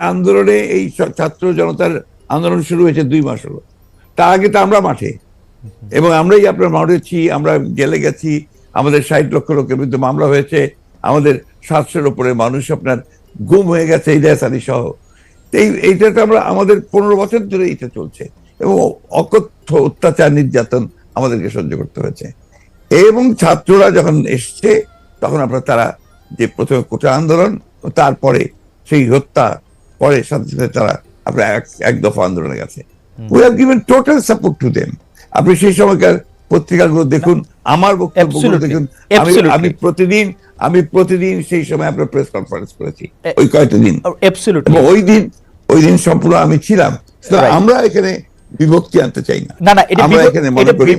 আন্দোলনে এই ছাত্র জনতার আন্দোলন শুরু হয়েছে দুই মাস হলো। তার আগে তো আমরা মাঠে। এবং আমরাই আপনার মাঠেছি আমরা জেলে গেছি, আমাদের ষাট লক্ষ লোকের বিরুদ্ধে মামলা হয়েছে, আমাদের সাতশোর উপরে মানুষ আপনার গুম হয়ে গেছে, ইলিয়াস আলী সহ। এই, এইটা তো আমরা, আমাদের পনেরো বছর ধরে এটা চলছে। এবং অকথ্য অত্যাচার, নির্যাতন আমাদেরকে সহ্য করতে হয়েছে। এবং ছাত্ররা যখন এসছে, তখন আপনার তারা যে প্রথমে কোটা আন্দোলন, তারপরে সেই হত্যা পরে সাথে সাথে তারা আপনার এক দফা আন্দোলনে গেছে। We have given total support to them আপনি সেই সময়কার পত্রিকাগুলো দেখুন আমার বক্তব্যগুলো দেখুন। আমি আমি প্রতিদিন আমি প্রতিদিন সেই সময় আপনার প্রেস কনফারেন্স করেছি ওই কয়েকটা দিন। ওই দিন ওই দিন সম্পূর্ণ আমি ছিলাম। আমরা এখানে বিভক্তি আনতে চাই না। না না এটা আমরা এখানে মনে করি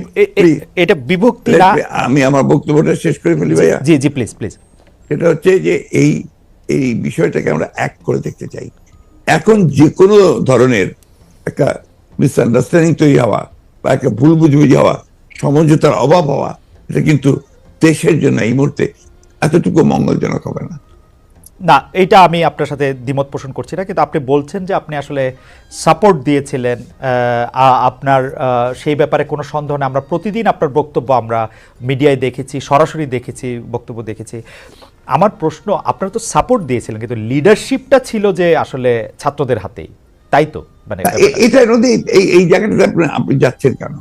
এটা বিভক্তি না। আমি আমার বক্তব্যটা শেষ করে ফেলি ভাইয়া। জি জি প্লিজ প্লিজ সেটা হচ্ছে যে এই এই বিষয়টাকে আমরা এক করে দেখতে চাই। এখন যে কোনো ধরনের একটা মিসআন্ডারস্ট্যান্ডিং তৈরি হওয়া বা একটা ভুল বুঝবুঝি হওয়া, সমঝোতার অভাব হওয়া, এটা কিন্তু দেশের জন্য এই মুহূর্তে এতটুকু মঙ্গলজনক হবে না। না, এটা আমি আপনার সাথে দ্বিমত পোষণ করছি না, কিন্তু আপনি বলছেন যে আপনি আসলে সাপোর্ট দিয়েছিলেন আপনার সেই ব্যাপারে কোনো সন্দেহ নেই। আমরা প্রতিদিন আপনার বক্তব্য আমরা মিডিয়ায় দেখেছি, সরাসরি দেখেছি, বক্তব্য দেখেছি। আমার প্রশ্ন আপনারা তো সাপোর্ট দিয়েছিলেন কিন্তু লিডারশিপটা ছিল যে আসলে ছাত্রদের হাতেই। তাই তো? মানে এটা নদী এই এই জায়গাটাতে আপনি যাচ্ছেন কেন?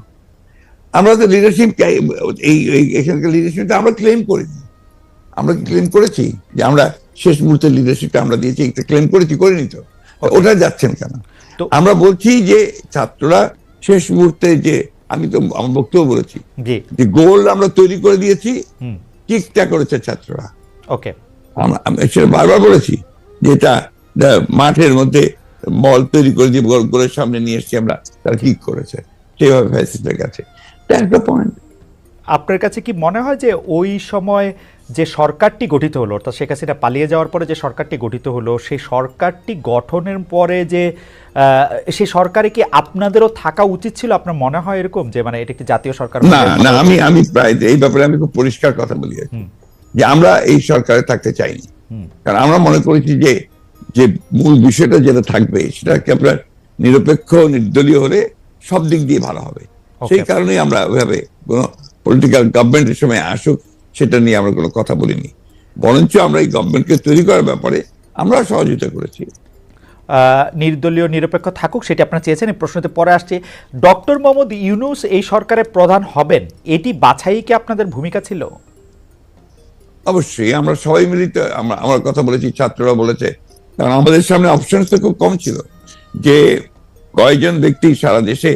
আমরা তো লিডারশিপ এই এখানকার লিডারশিপটা আমরা ক্লেম করিনি আমরা ক্লেম করেছি? যে আমরা শেষ মুহূর্তে লিডারশিপটা আমরা দিয়েছি একটা ক্লেম করেছি করিনি তো। ওটা যাচ্ছেন কেন? তো আমরা বলছি যে ছাত্ররা শেষ মুহূর্তে যে আমি তো আমার বক্তব্য বলেছি যে গোল আমরা তৈরি করে দিয়েছি কিকটা করেছে ছাত্ররা। ওকে আমরা আমি সেটা বারবার বলেছি যে এটা দা- মাঠের মধ্যে বল তৈরি করে দিয়ে গোল গোলের সামনে নিয়ে এসেছি আমরা তারা কি করেছে? সেইভাবে ফ্যাসিলিটি কাছে। দ্যাটস পয়েন্ট আপনার কাছে কি মনে হয় যে ওই সময় যে সরকারটি গঠিত হলো অর্থাৎ শেখ হাসিনা পালিয়ে যাওয়ার পরে যে সরকারটি গঠিত হলো সেই সরকারটি গঠনের পরে যে সেই সরকারে কি আপনাদেরও থাকা উচিত ছিল? আপনার মনে হয় এরকম যে মানে এটা একটি জাতীয় সরকার না না আমি আমি প্রায় এই ব্যাপারে আমি খুব পরিষ্কার কথা বলি। যে আমরা এই সরকারে থাকতে চাইনি। কারণ আমরা মনে করেছি যে যে মূল বিষয়টা যেটা থাকবে সেটা কি আপনার নিরপেক্ষ নির্দলীয় হলে সব দিক দিয়ে ভালো হবে। সেই কারণেই আমরা ওইভাবে কোনো পলিটিক্যাল গভর্নমেন্টের সময় আসুক সেটা নিয়ে আমরা কোনো কথা বলিনি। বরঞ্চ আমরা এই গভর্নমেন্টকে তৈরি করার ব্যাপারে আমরা সহযোগিতা করেছি। আহ, নির্দলীয় নিরপেক্ষ থাকুক সেটি আপনারা চেয়েছেন এই প্রশ্নতে পরে আসছে। ডক্টর মোহাম্মদ ইউনুস এই সরকারের প্রধান হবেন এটি বাছাই কি আপনাদের ভূমিকা ছিল? অবশ্যই আমরা সবাই মিলিত আমরা আমার কথা বলেছি ছাত্ররা বলেছে। কারণ আমাদের সামনে অপশন তো খুব কম ছিল। যে কয়েকজন ব্যক্তি সারা দেশে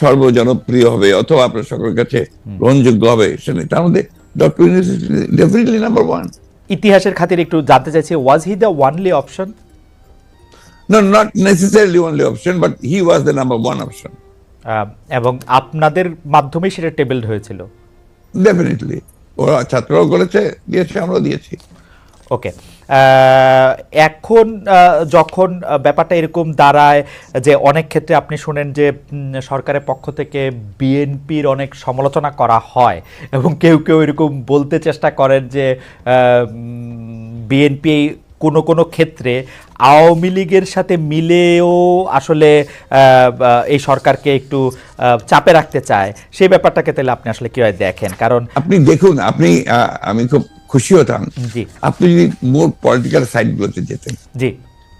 সর্বজনপ্রিয় হবে অথবা আপনার সকলের কাছে গ্রহণযোগ্য হবে সেটা তার মধ্যে ডক্টর ডেফিনেটলি নাম্বার ওয়ান ইতিহাসের খাতির একটু জানতে চাইছি was he the only option No, not necessarily only option, but he was the number one option. এবং আপনাদের মাধ্যমে সেটা টেবিলড হয়েছিল। Definitely. ওরা ছাত্ররাও করেছে, দিয়েছে আমরা দিয়েছি। ওকে। এখন যখন ব্যাপারটা এরকম দাঁড়ায় যে অনেক ক্ষেত্রে আপনি শুনেন যে সরকারের পক্ষ থেকে বিএনপির অনেক সমালোচনা করা হয় এবং কেউ কেউ এরকম বলতে চেষ্টা করেন যে বিএনপি কোনো কোনো ক্ষেত্রে আওয়ামী লীগের সাথে মিলেও আসলে এই সরকারকে একটু চাপে রাখতে চায়। সেই ব্যাপারটাকে তাহলে আপনি আসলে কীভাবে দেখেন? কারণ আপনি দেখুন আপনি আমি খুব খুশি হতাম। জি। আপনি যদি মোর পলিটিক্যাল সাইড গুলোতে যেতেন। জি।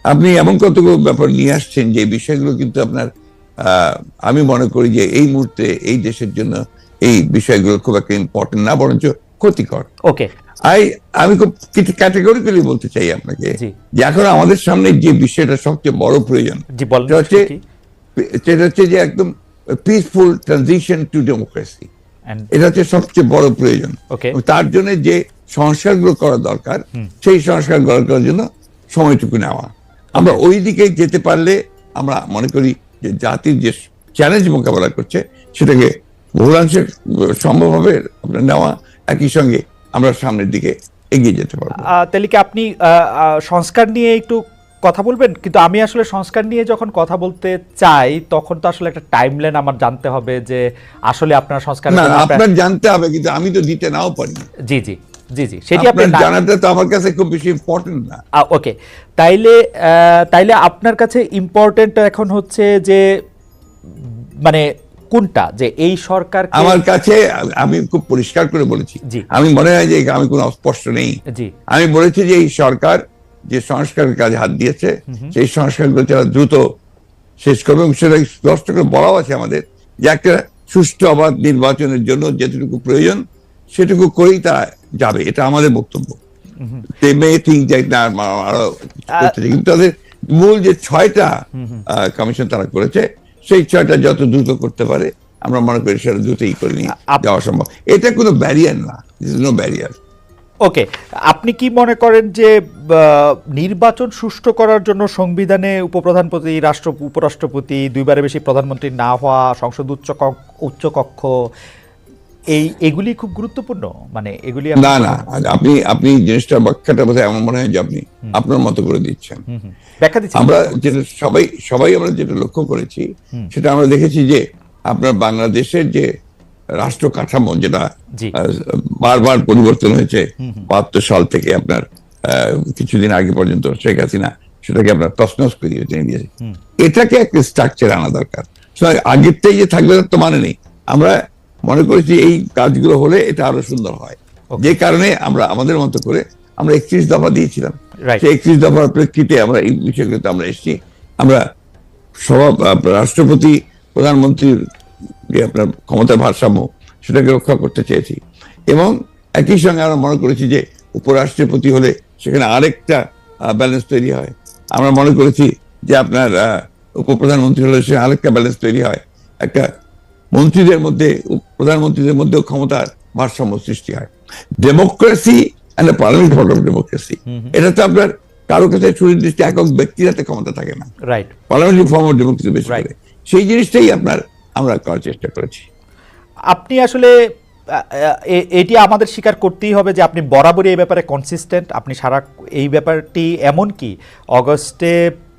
আপনি এমন কতগুলো ব্যাপার নিয়ে আসছেন যে বিষয়গুলো কিন্তু আপনার আমি মনে করি যে এই মুহূর্তে এই দেশের জন্য এই বিষয়গুলো খুব একটা ইম্পর্টেন্ট না বরঞ্চ ক্ষতিকর। ওকে। আই আমি খুব কিছু ক্যাটেগরিক্যালি বলতে চাই আপনাকে যে এখন আমাদের সামনে যে বিষয়টা সবচেয়ে বড় প্রয়োজন সেটা হচ্ছে সেটা হচ্ছে যে একদম পিসফুল ট্রানজিশন টু ডেমোক্রেসি এটা হচ্ছে সবচেয়ে বড় প্রয়োজন। তার জন্য যে সংস্কারগুলো করা দরকার সেই সংস্কার করার জন্য সময়টুকু নেওয়া। আমরা ওই দিকে যেতে পারলে আমরা মনে করি যে জাতির যে চ্যালেঞ্জ মোকাবেলা করছে সেটাকে বহুলাংশে সম্ভব হবে আপনার নেওয়া। একই সঙ্গে আমরা সামনের দিকে এগিয়ে যেতে পারব। তাহলে কি আপনি সংস্কার নিয়ে একটু কথা বলবেন? কিন্তু আমি আসলে সংস্কার নিয়ে যখন কথা বলতে চাই তখন তো আসলে একটা টাইম টাইমলাইন আমার জানতে হবে যে আসলে আপনার সংস্কার আপনার জানতে হবে কিন্তু আমি তো দিতে নাও পারি জি জি জি জি সেটি আপনি আপনার জানাটা তো আমার কাছে খুব বেশি ইম্পর্টেন্ট না। ওকে তাইলে আহ, তাইলে আপনার কাছে ইম্পর্টেন্ট এখন হচ্ছে যে মানে কোনটা? যে এই সরকার আমার কাছে আমি খুব পরিষ্কার করে বলেছি। আমি মনে হয় যে আমি কোনো অস্পষ্ট নেই। আমি বলেছি যে এই সরকার যে সংস্কারের কাজে হাত দিয়েছে সেই সংস্কারগুলো তারা দ্রুত শেষ করবে এবং সেটা স্পষ্ট করে বলাও আছে আমাদের যে একটা সুষ্ঠু অবাধ নির্বাচনের জন্য যেটুকু প্রয়োজন সেটুকু করেই তা যাবে। এটা আমাদের বক্তব্য। কিন্তু তাদের মূল যে ছয়টা কমিশন তারা করেছে সেই ছয়টা যত দ্রুত করতে পারে আমরা মনে করি সেটা দ্রুতই করে নিয়ে যাওয়া সম্ভব। এটা কোনো ব্যারিয়ার না নো ব্যারিয়ার ওকে আপনি কি মনে করেন যে নির্বাচন সুষ্ঠু করার জন্য সংবিধানে উপপ্রধানপতি রাষ্ট্র উপরাষ্ট্রপতি দুইবারের বেশি প্রধানমন্ত্রী না হওয়া সংসদ উচ্চ উচ্চকক্ষ উচ্চ কক্ষ এই এগুলি খুব গুরুত্বপূর্ণ? মানে এগুলি না না আপনি আপনি জিনিসটা ব্যাখ্যাটা বোধহয় এমন মনে হয় যে আপনি আপনার মতো করে দিচ্ছেন। ব্যাখ্যা দিচ্ছি আমরা যেটা সবাই সবাই আমরা যেটা লক্ষ্য করেছি সেটা আমরা দেখেছি যে আপনার বাংলাদেশের যে রাষ্ট্র কাঠামো যেটা বারবার পরিবর্তন হয়েছে বাহাত্তর সাল থেকে আপনার আহ, কিছুদিন আগে পর্যন্ত শেখ হাসিনা সেটাকে আপনার তসনস করে দিয়ে দিয়েছে। এটাকে একটা স্ট্রাকচার আনা দরকার। সুতরাং আগেরটাই যে থাকবে তার তো মানে নেই। আমরা মনে করেছি এই কাজগুলো হলে এটা আরও সুন্দর হয়। যে কারণে আমরা আমাদের মতো করে আমরা একত্রিশ দফা দিয়েছিলাম। সেই একত্রিশ দফার প্রেক্ষিতে আমরা এই বিষয়গুলোতে আমরা এসেছি। আমরা সভা রাষ্ট্রপতি প্রধানমন্ত্রীর যে আপনার ক্ষমতার ভারসাম্য সেটাকে রক্ষা করতে চেয়েছি। এবং একই সঙ্গে আমরা মনে করেছি যে উপরাষ্ট্রপতি হলে সেখানে আরেকটা ব্যালেন্স তৈরি হয়। আমরা মনে করেছি যে আপনার উপপ্রধানমন্ত্রী হলে সে আরেকটা ব্যালেন্স তৈরি হয়। একটা মন্ত্রীদের মধ্যে প্রধানমন্ত্রীদের মধ্যেও ক্ষমতার ভারসাম্য সৃষ্টি হয়। Democracy and parliament form of democracy এটা তো আপনার কারও কাছে সুনির্দিষ্ট একক ব্যক্তির হাতে ক্ষমতা থাকে না। Right parliamentary form of democracy বেশি. করে সেই জিনিসটাই আপনার আমরা করার চেষ্টা করেছি। আপনি আসলে এ- এটি আমাদের স্বীকার করতেই হবে যে আপনি বরাবরই এই ব্যাপারে কনসিস্টেন্ট আপনি সারা এই ব্যাপারটি এমন কি অগস্টে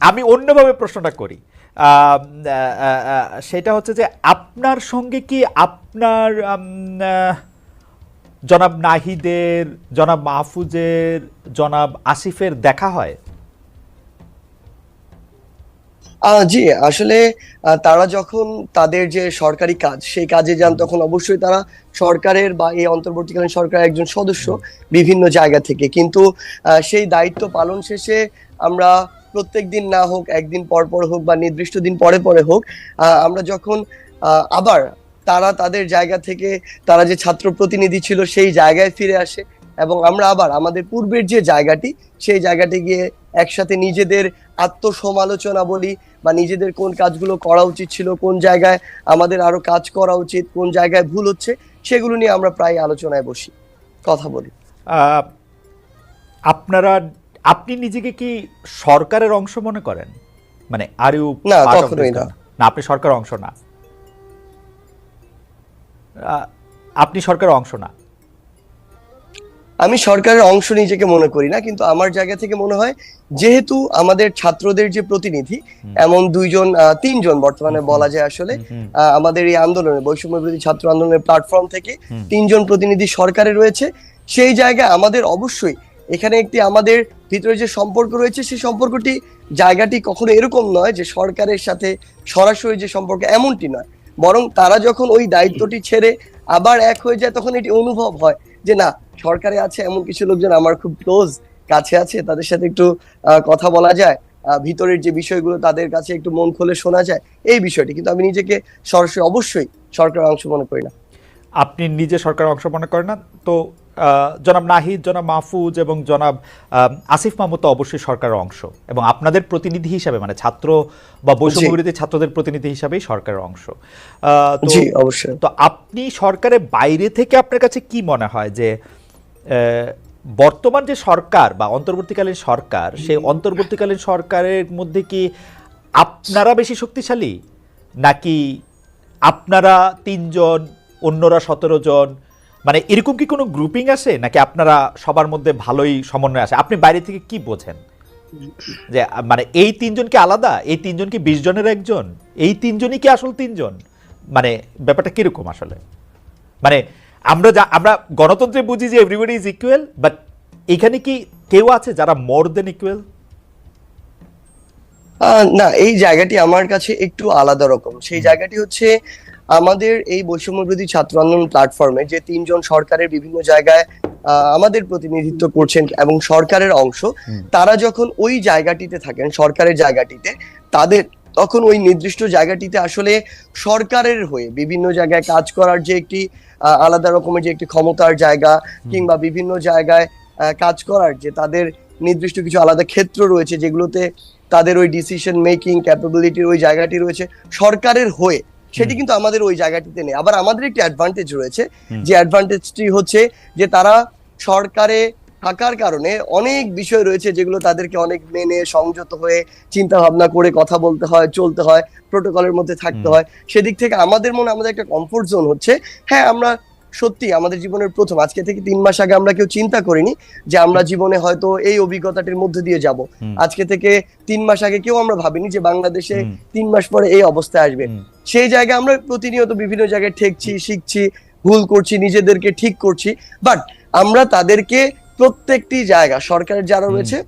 আমি অন্যভাবে প্রশ্নটা করি। সেটা হচ্ছে যে আপনার সঙ্গে কি আপনার জনাব নাহিদের জনাব মাহফুজের জনাব আসিফের দেখা হয়? জি আসলে তারা যখন তাদের যে সরকারি কাজ সেই কাজে যান তখন অবশ্যই তারা সরকারের বা এই অন্তর্বর্তীকালীন সরকারের একজন সদস্য বিভিন্ন জায়গা থেকে। কিন্তু সেই দায়িত্ব পালন শেষে আমরা প্রত্যেক দিন না হোক, একদিন পর পর হোক বা নির্দিষ্ট দিন পরে পরে হোক আমরা যখন আবার তারা তাদের জায়গা থেকে, তারা যে ছাত্র প্রতিনিধি ছিল সেই জায়গায় ফিরে আসে এবং আমরা আবার আমাদের পূর্বের যে জায়গাটি, সেই জায়গাটি গিয়ে একসাথে নিজেদের আত্মসমালোচনা বলি বা নিজেদের কোন কাজগুলো করা উচিত ছিল, কোন জায়গায় আমাদের আরও কাজ করা উচিত, কোন জায়গায় ভুল হচ্ছে, সেগুলো নিয়ে আমরা প্রায় আলোচনায় বসি, কথা বলি। আপনারা আপনি নিজেকে কি সরকারের অংশ মনে করেন? মানে আর ইউ না, কখনোই না। না আপনি সরকারের অংশ না। আপনি সরকারের অংশ না। আমি সরকারের অংশ নিজেকে মনে করি না কিন্তু আমার জায়গা থেকে মনে হয় যেহেতু আমাদের ছাত্রদের যে প্রতিনিধি এমন দুইজন তিনজন বর্তমানে বলা যায় আসলে আহ, আমাদের এই আন্দোলনে বৈষম্য বিরোধী ছাত্র আন্দোলনের প্ল্যাটফর্ম থেকে তিনজন প্রতিনিধি সরকারে রয়েছে। সেই জায়গায় আমাদের অবশ্যই এখানে একটি আমাদের ভিতরে যে সম্পর্ক রয়েছে, সেই সম্পর্কটি জায়গাটি কখনো এরকম নয় যে সরকারের সাথে সরাসরি যে সম্পর্ক এমনটি নয়। বরং তারা যখন ওই দায়িত্বটি ছেড়ে আবার এক হয়ে যায়, তখন এটি অনুভব হয় যে না, সরকারে আছে এমন কিছু লোকজন আমার খুব ক্লোজ কাছে আছে, তাদের সাথে একটু কথা বলা যায় ভিতরের যে বিষয়গুলো তাদের কাছে একটু মন খুলে শোনা যায়, এই বিষয়টি। কিন্তু আমি নিজেকে সরাসরি অবশ্যই সরকারের অংশ মনে করি না। আপনি নিজে সরকারের অংশ মনে করেন না। তো জনাব নাহিদ জনাব মাহফুজ এবং জনাব আসিফ মাহমুদ তো অবশ্যই সরকারের অংশ এবং আপনাদের প্রতিনিধি হিসাবে মানে ছাত্র বা বৈষম্য জি। বিরোধী ছাত্রদের প্রতিনিধি হিসাবেই সরকারের অংশ। তো অবশ্যই। তো আপনি সরকারের বাইরে থেকে আপনার কাছে কি মনে হয় যে বর্তমান যে সরকার বা অন্তর্বর্তীকালীন সরকার সেই অন্তর্বর্তীকালীন সরকারের মধ্যে কি আপনারা বেশি শক্তিশালী? নাকি আপনারা তিনজন অন্যরা সতেরো জন। মানে এরকম কি কোনো গ্রুপিং আছে? নাকি আপনারা সবার মধ্যে ভালোই সমন্বয় আছে? আপনি বাইরে থেকে কি বোঝেন? যে মানে এই তিনজন কি আলাদা? এই তিনজন কি বিশ জনের একজন? এই তিনজনই কি আসল তিনজন? মানে ব্যাপারটা কীরকম আসলে? মানে আমরা যা আমরা গণতন্ত্রে বুঝি যে এভরিবডি ইজ ইকুয়াল বাট এখানে কি কেউ আছে যারা মোর দেন ইকুয়াল না এই জায়গাটি আমার কাছে একটু আলাদা রকম। সেই জায়গাটি হচ্ছে আমাদের এই বৈষম্য বিরোধী ছাত্র আন্দোলন প্ল্যাটফর্মে যে তিনজন সরকারের বিভিন্ন জায়গায় আমাদের প্রতিনিধিত্ব করছেন এবং সরকারের অংশ তারা যখন ওই জায়গাটিতে থাকেন সরকারের জায়গাটিতে তাদের তখন ওই নির্দিষ্ট জায়গাটিতে আসলে সরকারের হয়ে বিভিন্ন জায়গায় কাজ করার যে একটি আলাদা রকমের যে একটি ক্ষমতার জায়গা কিংবা বিভিন্ন জায়গায় কাজ করার যে তাদের নির্দিষ্ট কিছু আলাদা ক্ষেত্র রয়েছে যেগুলোতে তাদের ওই ডিসিশন মেকিং ক্যাপাবিলিটির ওই জায়গাটি রয়েছে সরকারের হয়ে সেটি কিন্তু আমাদের ওই জায়গাটিতে নেই। আবার আমাদের একটি অ্যাডভান্টেজ রয়েছে যে অ্যাডভান্টেজটি হচ্ছে যে তারা সরকারে থাকার কারণে অনেক বিষয় রয়েছে যেগুলো তাদেরকে অনেক মেনে সংযত হয়ে চিন্তা ভাবনা করে কথা বলতে হয় চলতে হয় প্রোটোকলের মধ্যে থাকতে হয়। সেদিক থেকে আমাদের মনে আমাদের একটা কমফোর্ট জোন হচ্ছে হ্যাঁ আমরা সত্যি আমাদের জীবনের প্রথম আজকে থেকে তিন মাস আগে আমরা কেউ চিন্তা করিনি যে আমরা জীবনে হয়তো এই অভিজ্ঞতাটির মধ্যে দিয়ে যাব। আজকে থেকে তিন মাস আগে কেউ আমরা ভাবিনি যে বাংলাদেশে তিন মাস পরে এই অবস্থায় আসবে। সেই জায়গায় আমরা প্রতিনিয়ত বিভিন্ন জায়গায় ঠেকছি শিখছি ভুল করছি নিজেদেরকে ঠিক করছি। বাট আমরা তাদেরকে প্রত্যেকটি জায়গা সরকারের যারা রয়েছে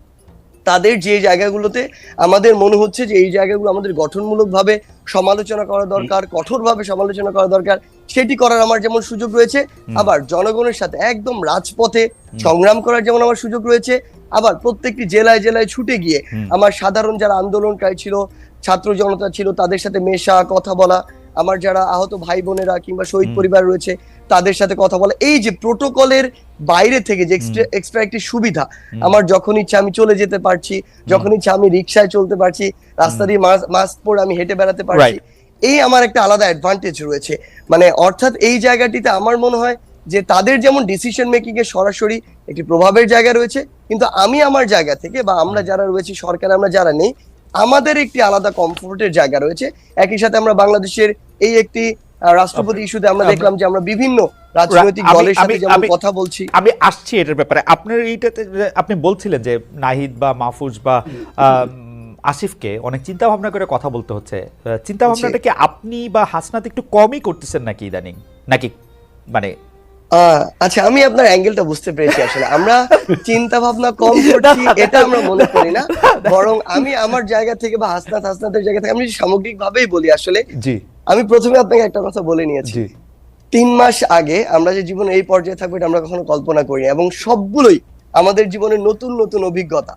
তাদের যে জায়গাগুলোতে আমাদের মনে হচ্ছে যে এই জায়গাগুলো আমাদের গঠনমূলক ভাবে সমালোচনা করা দরকার কঠোরভাবে সমালোচনা করা দরকার সেটি করার আমার যেমন সুযোগ রয়েছে। আবার জনগণের সাথে একদম রাজপথে সংগ্রাম করার যেমন আমার সুযোগ রয়েছে আবার প্রত্যেকটি জেলায় জেলায় ছুটে গিয়ে আমার সাধারণ যারা আন্দোলনকারী ছিল ছাত্র জনতা ছিল তাদের সাথে মেশা কথা বলা আমার যারা আহত ভাই বোনেরা কিংবা শহীদ পরিবার রয়েছে তাদের সাথে কথা বলা। এই যে প্রোটোকলের বাইরে থেকে যে এক্সট্রা একটি সুবিধা আমার যখন ইচ্ছা আমি চলে যেতে পারছি যখন ইচ্ছা আমি রিক্সায় চলতে পারছি রাস্তা দিয়ে মাস্ক পরে আমি হেঁটে বেড়াতে পারছি এই আমার একটা আলাদা অ্যাডভান্টেজ রয়েছে। মানে অর্থাৎ এই জায়গাটিতে আমার মনে হয় যে তাদের যেমন ডিসিশন মেকিং এর সরাসরি একটি প্রভাবের জায়গা রয়েছে কিন্তু আমি আমার জায়গা থেকে বা আমরা যারা রয়েছি সরকার আমরা যারা নেই আমাদের একটি আলাদা কমফোর্টের জায়গা রয়েছে। একই সাথে আমরা বাংলাদেশের এই একটি রাষ্ট্রপতি ইস্যুতে আমরা দেখলাম যে আমরা বিভিন্ন রাজনৈতিক দলের সাথে যেমন কথা বলছি। আমি আসছি এটার ব্যাপারে। আপনার এইটাতে আপনি বলছিলেন যে নাহিদ বা মাহফুজ বা আসিফকে অনেক চিন্তা ভাবনা করে কথা বলতে হচ্ছে। চিন্তা ভাবনাটা কি আপনি বা হাসনাত একটু কমই করতেছেন নাকি ইদানিং? নাকি মানে আচ্ছা আমি আপনার অ্যাঙ্গেলটা বুঝতে পেরেছি আসলে। আমরা চিন্তা ভাবনা কম করছি এটা আমরা মনে করি না। বরং আমি আমার জায়গা থেকে বা হাসনাত হাসনাতের জায়গা থেকে আমি সামগ্রিক ভাবেই বলি আসলে জি। আমি প্রথমে আপনাকে একটা কথা বলে নিয়েছি। তিন মাস আগে আমরা যে জীবনে এই পর্যায়ে থাকব এটা আমরা কখনো কল্পনা করিনি এবং সবগুলোই আমাদের জীবনের নতুন নতুন অভিজ্ঞতা।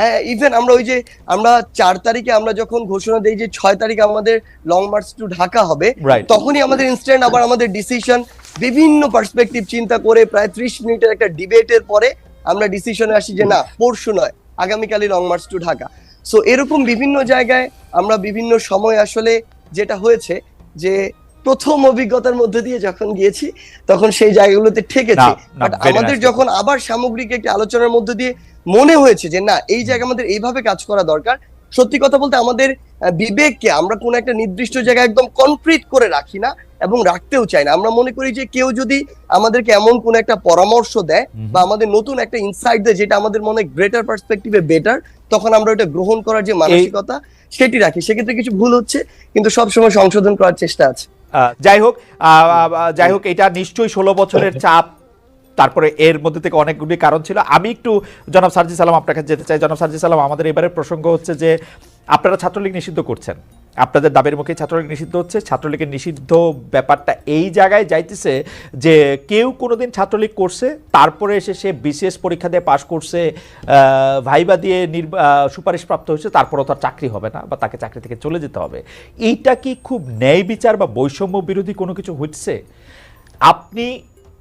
হ্যাঁ ইভেন আমরা ওই যে আমরা চার তারিখে আমরা যখন ঘোষণা দিই যে ছয় তারিখে আমাদের লং মার্চ টু ঢাকা হবে তখনই আমাদের ইনস্ট্যান্ট আবার আমাদের ডিসিশন বিভিন্ন পার্সপেক্টিভ চিন্তা করে প্রায় ত্রিশ মিনিটের একটা ডিবেটের পরে আমরা ডিসিশনে আসি যে না পরশু নয় আগামীকালই long march to Dhaka. So এরকম বিভিন্ন জায়গায় আমরা বিভিন্ন সময় আসলে যেটা হয়েছে যে প্রথম অভিজ্ঞতার মধ্যে দিয়ে যখন গিয়েছি তখন সেই জায়গাগুলোতে ঠেকেছি। বাট আমাদের যখন আবার সামগ্রিক একটি আলোচনার মধ্যে দিয়ে মনে হয়েছে যে না এই জায়গা আমাদের এইভাবে কাজ করা দরকার সত্যি কথা বলতে আমাদের বিবেককে আমরা কোনো একটা নির্দিষ্ট জায়গায় একদম কনক্রিট করে রাখি না এবং রাখতেও চাই না। আমরা মনে করি যে কেউ যদি আমাদেরকে এমন কোন একটা পরামর্শ দেয় বা আমাদের নতুন একটা ইনসাইট দেয় যেটা আমাদের মনে গ্রেটার পার্সপেক্টিভে বেটার তখন আমরা ওটা গ্রহণ করার যে মানসিকতা সেটি রাখি। সেক্ষেত্রে কিছু ভুল হচ্ছে কিন্তু সবসময় সংশোধন করার চেষ্টা আছে। যাই হোক যাই হোক এটা নিশ্চয়ই ষোলো বছরের চাপ তারপরে এর মধ্যে থেকে অনেকগুলি কারণ ছিল। আমি একটু জনাব সার্জি সালাম আপনার কাছে যেতে চাই। জনাব সার্জি সালাম আমাদের এবারের প্রসঙ্গ হচ্ছে যে আপনারা ছাত্রলীগ নিষিদ্ধ করছেন। আপনাদের দাবির মুখে ছাত্রলীগ নিষিদ্ধ হচ্ছে। ছাত্রলীগের নিষিদ্ধ ব্যাপারটা এই জায়গায় যাইতেছে যে কেউ কোনোদিন ছাত্রলীগ করছে তারপরে এসে সে বিশেষ পরীক্ষা দিয়ে পাশ করছে ভাইবা দিয়ে আহ, সুপারিশপ্রাপ্ত হয়েছে তারপরও তার চাকরি হবে না বা তাকে চাকরি থেকে চলে যেতে হবে। এইটা কি খুব ন্যায় বিচার বা বৈষম্য বিরোধী কোনো কিছু হচ্ছে আপনি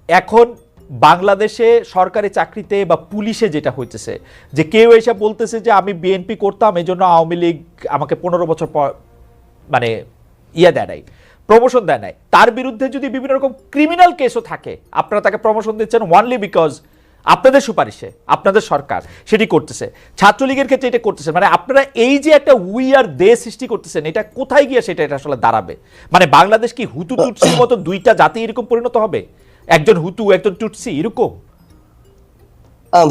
এখন বাংলাদেশে সরকারি চাকরিতে বা পুলিশে যেটা হইতেছে যে কেউ এসে বলতেছে যে আমি বিএনপি করতাম এই জন্য আওয়ামী লীগ আমাকে পনেরো বছর পর মানে ইয়ে দেয় নাই প্রমোশন দেয় নাই। তার বিরুদ্ধে যদি বিভিন্ন রকম ক্রিমিনাল কেসও থাকে আপনারা তাকে প্রমোশন দিচ্ছেন ওয়ানলি বিকজ আপনাদের সুপারিশে আপনাদের সরকার সেটি করতেছে। ছাত্রলীগের ক্ষেত্রে এটা করতেছে মানে আপনারা এই যে একটা উই আর দে সৃষ্টি করতেছেন এটা কোথায় গিয়ে সেটা এটা আসলে দাঁড়াবে? মানে বাংলাদেশ কি হুতু টুটসির মতো দুইটা জাতি এরকম পরিণত হবে? একজন হুতু, একজন টুটসি, এরকম?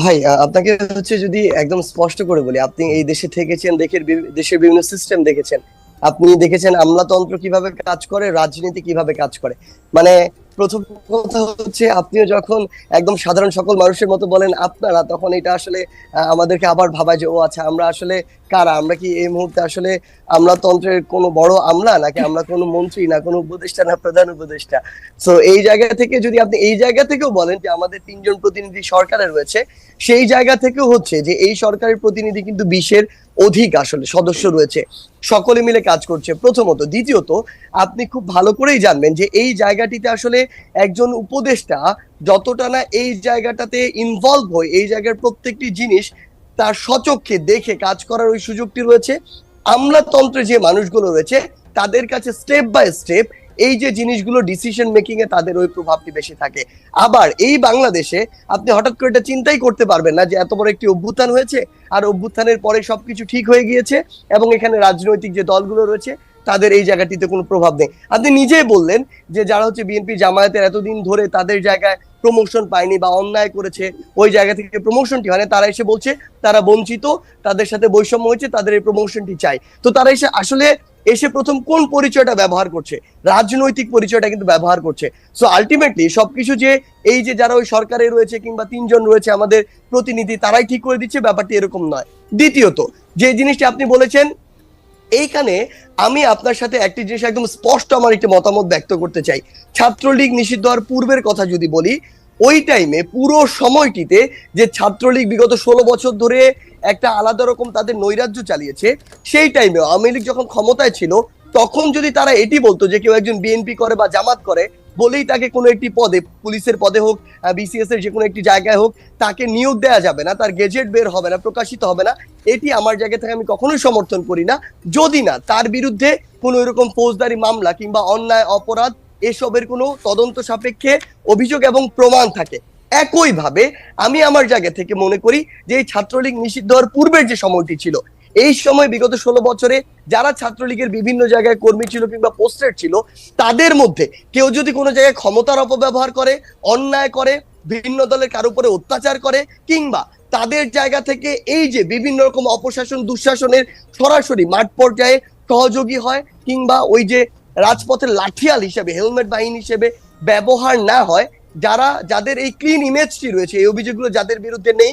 ভাই আপনাকে হচ্ছে যদি একদম স্পষ্ট করে বলি, আপনি এই দেশে থেকেছেন বিভি- দেশের বিভিন্ন সিস্টেম দেখেছেন। আপনি দেখেছেন আমলাতন্ত্র কীভাবে কাজ করে, রাজনীতি কীভাবে কাজ করে। মানে প্রথম কথা হচ্ছে আপনিও যখন একদম সাধারণ সকল মানুষের মতো বলেন আপনারা, তখন এটা আসলে আমাদেরকে আবার ভাবায় যে, ও আচ্ছা আমরা আসলে কারা? আমরা কি এই মুহূর্তে আসলে আমলাতন্ত্রের কোনো বড় আমলা নাকি আমরা কোনো মন্ত্রী, না কোনো উপদেষ্টা, না প্রধান উপদেষ্টা? সো এই জায়গা থেকে যদি আপনি এই জায়গা থেকেও বলেন যে, আমাদের তিনজন প্রতিনিধি সরকারে রয়েছে, সেই জায়গা থেকেও হচ্ছে যে, এই সরকারের প্রতিনিধি কিন্তু বিশের অধিক আসলে সদস্য রয়েছে। সকলে মিলে কাজ করছে। প্রথমত, দ্বিতীয়ত, আপনি খুব ভালো করেই জানবেন যে এই জায়গাটিতে আসলে একজন উপদেষ্টা যতটা না এই জায়গাটাতে ইনভলভ হয়, এই জায়গার প্রত্যেকটি জিনিস তার সচক্ষে দেখে কাজ করার ওই সুযোগটি রয়েছে। আমলাতন্ত্রে যে মানুষগুলো রয়েছে, তাদের কাছে স্টেপ বাই স্টেপ এই যে জিনিসগুলো ডিসিশন মেকিং এ তাদের ওই প্রভাবটি বেশি থাকে। আবার এই বাংলাদেশে আপনি হঠাৎ করে এটা চিন্তাই করতে পারবেন না যে এত বড় একটি অভ্যুত্থান হয়েছে আর অভ্যুত্থানের পরে সবকিছু ঠিক হয়ে গিয়েছে এবং এখানে রাজনৈতিক যে দলগুলো রয়েছে তাদের এই জায়গাটিতে কোনো প্রভাব নেই। আপনি নিজেই বললেন যে যারা হচ্ছে বিএনপি জামায়াতের এতদিন ধরে তাদের জায়গায় প্রমোশন পায়নি বা অন্যায় করেছে, ওই জায়গা থেকে প্রমোশনটি হয় তারা এসে বলছে, তারা বঞ্চিত, তাদের সাথে বৈষম্য হয়েছে, তাদের এই প্রমোশনটি চাই। তো তারা এসে আসলে এসে প্রথম কোন পরিচয়টা ব্যবহার করছে? রাজনৈতিক পরিচয়টা কিন্তু ব্যবহার করছে। সো আলটিমেটলি সবকিছু যে এই যে যারা ওই সরকারে রয়েছে কিংবা তিনজন রয়েছে আমাদের প্রতিনিধি, তারাই ঠিক করে দিচ্ছে, ব্যাপারটি এরকম নয়। দ্বিতীয়ত, যে জিনিসটি আপনি বলেছেন এইখানে আমি আপনার সাথে একটি জিনিস একদম স্পষ্ট আমার একটি মতামত ব্যক্ত করতে চাই। ছাত্রলীগ নিষিদ্ধ হওয়ার পূর্বের কথা যদি বলি, ওই টাইমে পুরো সময়টিতে যে ছাত্রলীগ বিগত ষোলো বছর ধরে একটা আলাদা রকম তাদের নৈরাজ্য চালিয়েছে, সেই টাইমে আওয়ামী লীগ যখন ক্ষমতায় ছিল, তখন যদি তারা এটি বলতো যে কেউ একজন বিএনপি করে বা জামাত করে বলেই তাকে কোনো একটি পদে, পুলিশের পদে হোক বিসিএস এর যে কোনো একটি জায়গায় হোক, তাকে নিয়োগ দেওয়া যাবে না, তার গেজেট বের হবে না, প্রকাশিত হবে না। এটি আমার জায়গা থেকে আমি কখনোই সমর্থন করি না। যদি না, তার বিরুদ্ধে কোনো এরকম ফৌজদারি মামলা কিংবা অন্যায়, অপরাধ, এসবের কোনো তদন্ত সাপেক্ষে অভিযোগ এবং প্রমাণ থাকে। একইভাবে আমি আমার জায়গা থেকে মনে করি যে এই ছাত্রলীগ নিষিদ্ধ হওয়ার পূর্বের যে সময়টি ছিল এই সময় বিগত ষোলো বছরে যারা ছাত্রলীগের বিভিন্ন জায়গায় কর্মী ছিল কিংবা পোস্টেড ছিল, তাদের মধ্যে কেউ যদি কোনো জায়গায় ক্ষমতার অপব্যবহার করে, অন্যায় করে বিভিন্ন দলের কারও উপরে অত্যাচার করে, কিংবা তাদের জায়গা থেকে এই যে বিভিন্ন রকম অপশাসন, দুঃশাসনের সরাসরি মাঠ পর্যায়ে সহযোগী হয়, কিংবা ওই যে রাজপথের লাঠিয়াল হিসেবে, হেলমেট বাহিনী হিসেবে ব্যবহার না হয়, যারা, যাদের এই ক্লিন ইমেজটি রয়েছে, এই অভিযোগগুলো যাদের বিরুদ্ধে নেই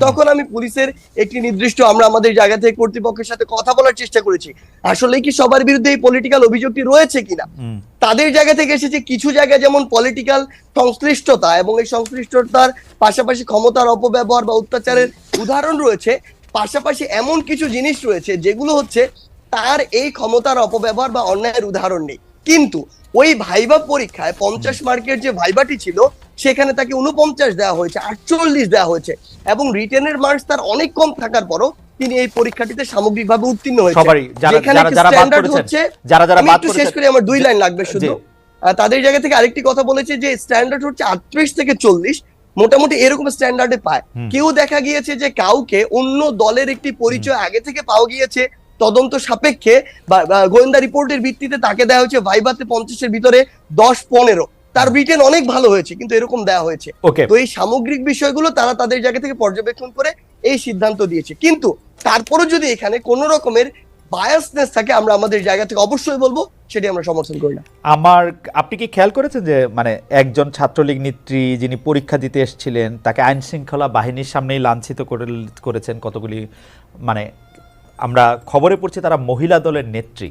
তখন আমি পুলিশের একটি নির্দিষ্ট আমরা আমাদের জায়গা থেকে কর্তৃপক্ষের সাথে কথা বলার চেষ্টা করেছি। আসলে কি সবার বিরুদ্ধে এই পলিটিক্যাল অভিযোগটি রয়েছে কিনা? তাদের জায়গা থেকে এসেছে কিছু জায়গায় যেমন পলিটিক্যাল সংশ্লিষ্টতা এবং এই সংশ্লিষ্টতার পাশাপাশি ক্ষমতার অপব্যবহার বা অত্যাচারের উদাহরণ রয়েছে। পাশাপাশি এমন কিছু জিনিস রয়েছে যেগুলো হচ্ছে তার এই ক্ষমতার অপব্যবহার বা অন্যায়ের উদাহরণ নেই। কিন্তু ওই ভাইবা পরীক্ষায় পঞ্চাশ মার্কের যে ভাইবাটি ছিল সেখানে তাকে উনপঞ্চাশ দেওয়া হয়েছে আটচল্লিশ দেওয়া হয়েছে এবং রিটেনের মার্কস তার অনেক কম থাকার পরও তিনি এই পরীক্ষাটিতে সামগ্রিকভাবে উত্তীর্ণ হয়েছে যারা যেখানে যারা একটি হচ্ছে যারা যারা শেষ করি আমার দুই লাইন লাগবে শুধু। তাদের জায়গা থেকে আরেকটি কথা বলেছে যে স্ট্যান্ডার্ড হচ্ছে আটত্রিশ থেকে চল্লিশ মোটামুটি এরকম স্ট্যান্ডার্ডে পায়। কেউ দেখা গিয়েছে যে কাউকে অন্য দলের একটি পরিচয় আগে থেকে পাওয়া গিয়েছে তদন্ত সাপেক্ষে গোয়েন্দা রিপোর্টের ভিত্তিতে তাকে দেওয়া হয়েছে ভাইভাতে পঞ্চাশের ভিতরে দশ পনেরো। তার ব্রিটেন অনেক ভালো হয়েছে কিন্তু এরকম দেওয়া হয়েছে। তো এই সামগ্রিক বিষয়গুলো তারা তাদের জায়গা থেকে পর্যবেক্ষণ করে এই সিদ্ধান্ত দিয়েছে। কিন্তু তারপরে যদি এখানে কোন রকমের বায়াসনেস থাকে আমরা আমাদের জায়গা থেকে অবশ্যই বলব সেটি আমরা সমর্থন করি না। আমার আপনি কি খেয়াল করেছেন যে মানে একজন ছাত্রলীগ নেত্রী যিনি পরীক্ষা দিতে এসেছিলেন তাকে আইন শৃঙ্খলা বাহিনীর সামনেই লাঞ্ছিত করে করেছেন কতগুলি মানে আমরা খবরে পড়ছি তারা মহিলা দলের নেত্রী।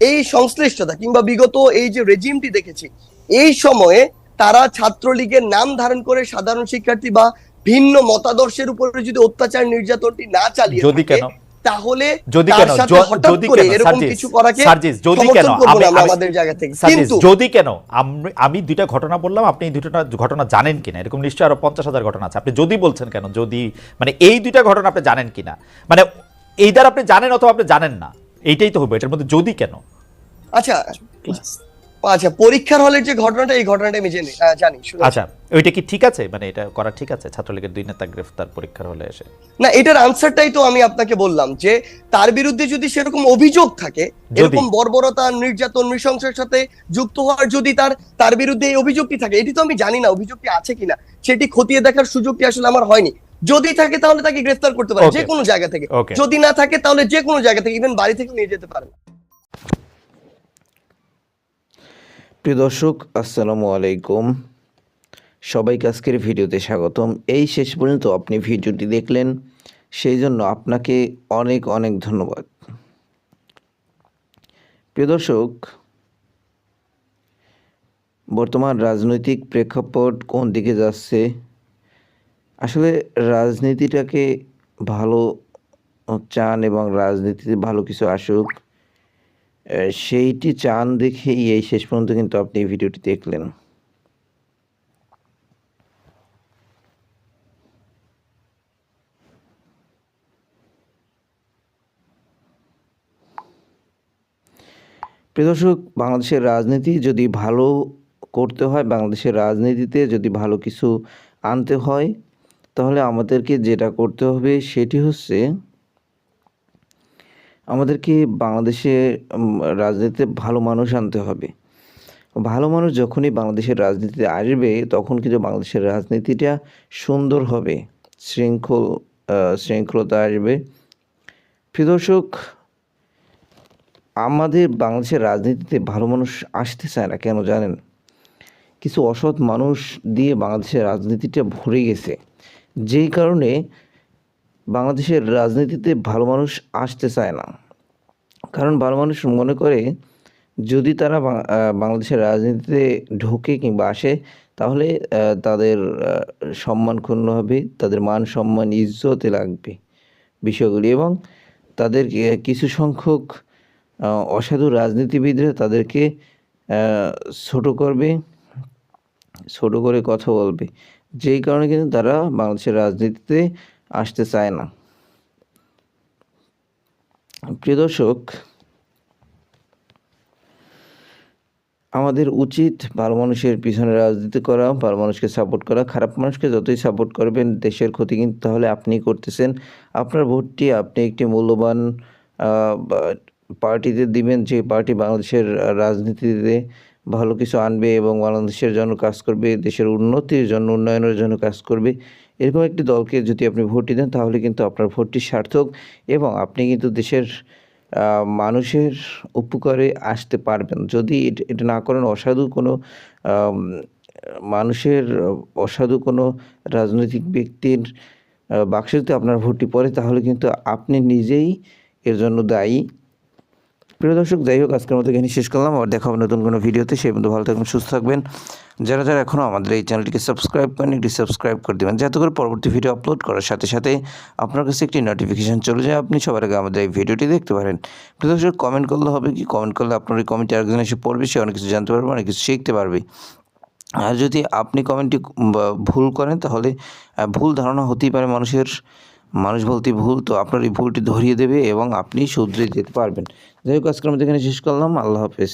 এই সংশ্লিষ্টতা কিংবা বিগত এই যে রেজিমটি দেখেছি এই সময়ে তারা ছাত্রলীগের নাম ধারণ করে সাধারণ শিক্ষার্থী বা ভিন্ন মতাদর্শের উপরে যদি অত্যাচার নির্যাতনটি না চালিয়ে যদি কেন? তাহলে যদি কেন? যদি কেন? এরকম কিছু করাকে যদি কেন? আমাদের জায়গা থেকে। কিন্তু যদি কেন? আমি- দুইটা ঘটনা বললাম আপনি এই দুটো ঘটনা জানেন কিনা? এরকম নিশ্চয়ই আরও পঞ্চাশ হাজার ঘটনা আছে। আপনি যদি বলছেন কেন? যদি মানে এই দুইটা ঘটনা আপনি জানেন কিনা? মানে এই দ্বারা আপনি জানেন অথবা আপনি জানেন না? এইটাই তো হবে এটার মধ্যে যদি কেন? আচ্ছা আচ্ছা পরীক্ষার হলের যে ঘটনাটা এই ঘটনাটা আমি জেনে জানি আচ্ছা ওইটা কি ঠিক আছে? মানে এটা করা ঠিক আছে? ছাত্রলীগের দুই নেতা গ্রেফতার পরীক্ষার হলে এসে? না এটার আনসারটাই তো আমি আপনাকে বললাম যে তার বিরুদ্ধে যদি সেরকম অভিযোগ থাকে। এরকম বর্বরতা নির্যাতন নৃশংসের সাথে যুক্ত হওয়ার যদি তার তার বিরুদ্ধে এই অভিযোগটি থাকে এটি তো আমি জানি না অভিযোগটি আছে কিনা সেটি খতিয়ে দেখার সুযোগটি আসলে আমার হয়নি। যদি থাকে তাহলে তাকে গ্রেফতার করতে পারে যে কোনো জায়গা থেকে। যদি না থাকে তাহলে যে কোনো জায়গা থেকে ইভেন বাড়ি থেকে নিয়ে যেতে পারেন প্রিয় দর্শক আসসালামু আলাইকুম। সবাইকে আজকের ভিডিওতে স্বাগতম। এই শেষ পর্যন্ত আপনি ভিডিওটি দেখলেন সেই জন্য আপনাকে অনেক অনেক ধন্যবাদ। প্রিয় দর্শক বর্তমান রাজনৈতিক প্রেক্ষাপট কোন দিকে যাচ্ছে? আসলে রাজনীতিটাকে ভালো চান এবং রাজনীতিতে ভালো কিছু আসুক সেইটি চান দেখেই এই শেষ পর্যন্ত কিন্তু আপনি এই ভিডিওটি দেখলেন। দর্শক, বাংলাদেশের রাজনীতি যদি ভালো করতে হয়, বাংলাদেশের রাজনীতিতে যদি ভালো কিছু আনতে হয় তাহলে আমাদেরকে যেটা করতে হবে সেটি হচ্ছে আমাদেরকে বাংলাদেশে রাজনীতিতে ভালো মানুষ আনতে হবে। ভালো মানুষ যখনই বাংলাদেশের রাজনীতিতে আসবে, তখন কিন্তু বাংলাদেশের রাজনীতিটা সুন্দর হবে। শৃঙ্খল শৃঙ্খলতা আসবে। প্রিয় দর্শক, আমাদের বাংলাদেশের রাজনীতিতে ভালো মানুষ আসতে চায় না, কেন জানেন? কিছু অসৎ মানুষ দিয়ে বাংলাদেশের রাজনীতিটা ভরে গেছে। যেই কারণে বাংলাদেশের রাজনীতিতে ভালো মানুষ আসতে চায় না। কারণ ভালো মানুষ মনে করে যদি তারা বাংলাদেশের রাজনীতিতে ঢোকে কিংবা আসে, তাহলে তাদের সম্মান ক্ষুণ্ণ হবে, তাদের মান সম্মান, ইজ্জতে লাগবে বিষয়গুলি এবং তাদের কিছু সংখ্যক অসাধু রাজনীতিবিদরা তাদেরকে ছোট করবে, ছোট করে কথা বলবে। যেই কারণে কিন্তু তারা বাংলাদেশের রাজনীতিতে আসতে চায় না। প্রিয় দর্শক, আমাদের উচিত ভালো মানুষের পিছনে রাজনীতি করা, ভালো মানুষকে সাপোর্ট করা। খারাপ মানুষকে যতই সাপোর্ট করবেন, দেশের ক্ষতি কিন্তু তাহলে আপনি করতেছেন। আপনার ভোটটি আপনি একটি মূল্যবান পার্টিতে দিবেন, যে পার্টি বাংলাদেশের রাজনীতিতে ভালো কিছু আনবে এবং বাংলাদেশের জন্য কাজ করবে, দেশের উন্নতির জন্য, উন্নয়নের জন্য কাজ করবে। এরকম একটি দলকে যদি আপনি ভোটটি দেন, তাহলে কিন্তু আপনার ভোটটি সার্থক এবং আপনি কিন্তু দেশের মানুষের উপকারে আসতে পারবেন। যদি এট- না করেন, অসাধু কোনো মানুষের, অসাধু কোনো রাজনৈতিক ব্যক্তির বাক্সে যদি আপনার ভোটটি পড়ে, তাহলে কিন্তু আপনি নিজেই এর জন্য দায়ী। প্রিয় দর্শক, যাই হোক, আজকের মতো এখানে শেষ করলাম। আবার দেখা হবে নতুন কোনো ভিডিওতে। সেই বন্ধু ভালো থাকবেন, সুস্থ থাকবেন। যারা যারা এখনও আমাদের এই চ্যানেলটিকে সাবস্ক্রাইব করেন একটি সাবস্ক্রাইব করে দেবেন। যাতে করে পরবর্তী ভিডিও আপলোড করার সাথে সাথে আপনার কাছে একটি নোটিফিকেশান চলে যায়। আপনি সবার আগে আমাদের এই ভিডিওটি দেখতে পারেন। প্রিয় দর্শক কমেন্ট করলে হবে কি? কমেন্ট করলে আপনার এই কমেন্টে আরেকজন এসে পড়বে, সে অনেক কিছু জানতে পারবে, অনেক কিছু শিখতে পারবে। আর যদি আপনি কমেন্টটি ভুল করেন, তাহলে ভুল ধারণা হতেই পারে মানুষের। মানুষ বলতে ভুল, তো আপনার এই ভুলটি ধরিয়ে দেবে এবং আপনি শুধরে যেতে পারবেন। যাই হোক আজকে আমাদের এখানে শেষ করলাম। আল্লাহ হাফেজ।